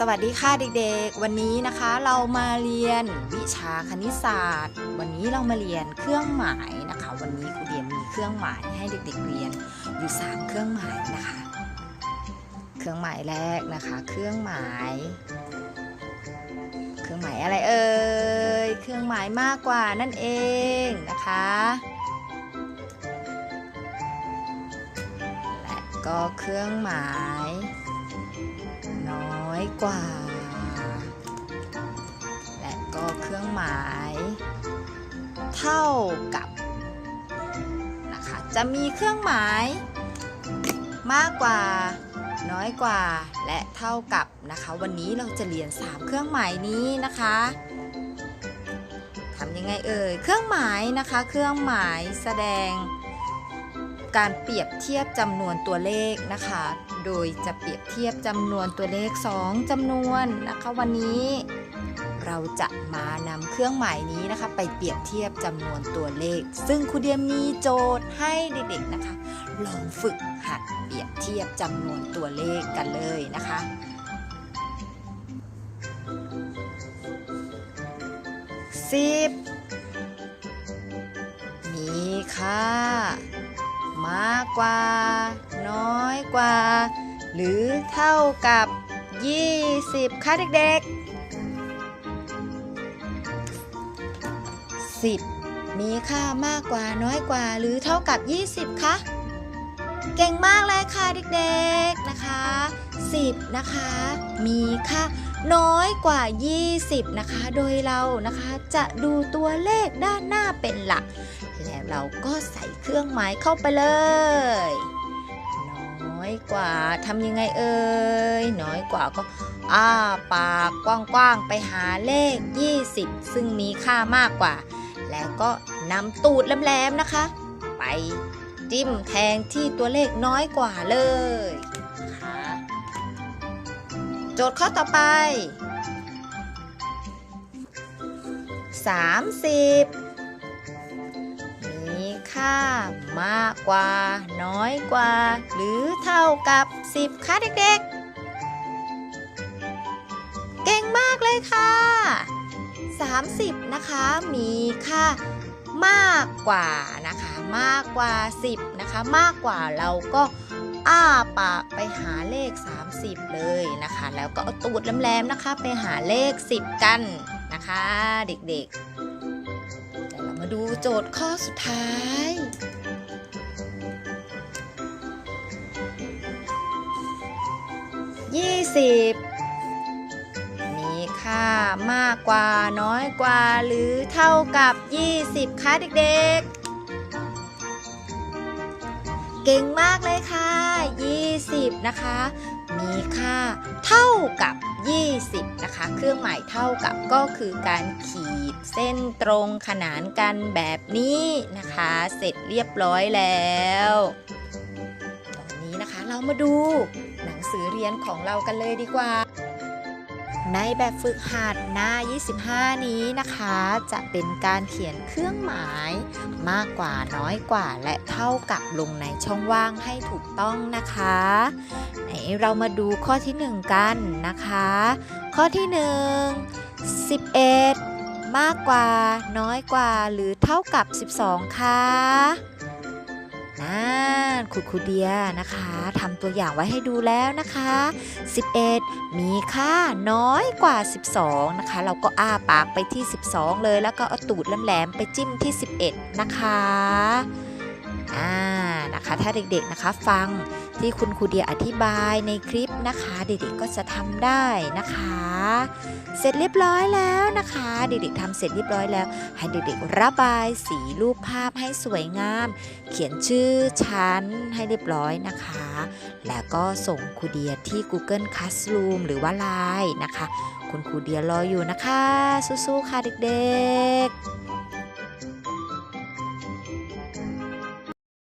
สวัสดีค่ะเด็กๆ วันนี้นะคะเรามาเรียนวิชาคณิตศาสตร์ วันนี้เรามาเรียนเครื่องหมายนะคะ วันนี้ครูเดียมีเครื่องหมายให้เด็กๆเรียนอยู่3เครื่องหมายนะคะ เครื่องหมายแรกนะคะ เครื่องหมาย เครื่องหมายอะไรเอ่ย เครื่องหมายมากกว่านั่นเองนะคะและก็เครื่องหมายน้อย กว่า และก็เครื่องหมาย เท่ากับนะคะจะมีเครื่องหมาย มากกว่า น้อยกว่า และเท่ากับนะคะ วันนี้เราจะเรียน 3 เครื่องหมายนี้นะคะทำยังไงเอ่ยเครื่องหมายนะคะ เครื่องหมายแสดง การเปรียบเทียบจำนวนตัวเลขนะคะ โดยจะเปรียบเทียบจำนวนตัวเลข 2จำนวนนะคะ วันนี้เราจะมานำเครื่องหมายนี้นะคะ ไปเปรียบเทียบจำนวนตัวเลข ซึ่งครูเดียมีโจทย์ให้เด็กๆนะคะ ลองฝึกหัดเปรียบเทียบจำนวนตัวเลขกันเลยนะคะสิบมีค่า มากกว่า น้อยกว่า หรือเท่ากับ 20ค่ะเด็กๆ 10 มีค่ามากกว่าน้อยกว่า หรือเท่ากับ 20คะเก่งมากเลยค่ะเด็กๆนะคะ 10 นะคะ มีค่า น้อยกว่า 20 นะคะ โดยเรานะคะจะดูตัวเลขด้านหน้าเป็นหลัก แล้วเราก็ใส่เครื่องหมายเข้าไปเลย น้อยกว่าทำยังไงเอ่ยน้อยกว่าก็อ้าปากกว้างๆไปหาเลข 20 ซึ่งมีค่ามากกว่า แล้วก็นำตูดแหลมๆนะคะ ไปจิ้มแทงที่ตัวเลขน้อยกว่าเลย โจทย์ข้อต่อไป 30 มีค่ามากกว่า น้อยกว่า หรือเท่ากับ 10 ค่ะเด็กๆ เก่งมากเลยค่ะ 30 นะคะมีค่ามากกว่านะคะ มากกว่า 10 นะคะ มากกว่าเราก็ อ้าปากไปหาเลข 30 เลยนะคะ แล้วก็เอาตูดแหลมๆนะคะ ไปหาเลข 10 กันนะคะ เด็กๆแต่เรามาดูโจทย์ข้อสุดท้าย20มีค่ามากกว่าน้อยกว่าหรือเท่ากับ 20คะเด็กๆ เก่งมากเลยค่ะ 20 นะคะ มีค่าเท่ากับ 20 นะคะ เครื่องหมายเท่ากับก็คือการขีดเส้นตรงขนานกันแบบนี้นะคะ เสร็จเรียบร้อยแล้วตอนนี้นะคะเรามาดูหนังสือเรียนของเรากันเลยดีกว่า ในแบบฝึกหัดหน้า 25 นี้นะคะ จะเป็นการเขียนเครื่องหมายมากกว่าน้อยกว่าและเท่ากับลงในช่องว่างให้ถูกต้องนะคะไหนเรามาดูข้อที่ 1 กันนะคะ ข้อที่ 1 11 มากกว่าน้อยกว่าหรือเท่ากับ 12คะนั่น คุคูเดียนะคะทำตัวอย่างไว้ให้ดูแล้วนะคะ 11 มีค่าน้อยกว่า 12 นะคะ เราก็อ้าปากไปที่ 12 เลย แล้วก็เอาตูดแหลมๆไปจิ้มที่ 11 นะคะอ่านะคะ ถ้าเด็กๆนะคะฟัง ที่คุณครูเดียอธิบายในคลิปนะคะ เด็กๆก็จะทำได้นะคะ เสร็จเรียบร้อยแล้วนะคะ เด็กๆทำเสร็จเรียบร้อยแล้ว ให้เด็กๆระบายสีรูปภาพให้สวยงาม เขียนชื่อชั้นให้เรียบร้อยนะคะ แล้วก็ส่งครูเดียที่ Google Classroom หรือว่า Line นะคะ คุณครูเดียรออยู่นะคะ สู้ๆค่ะเด็กๆ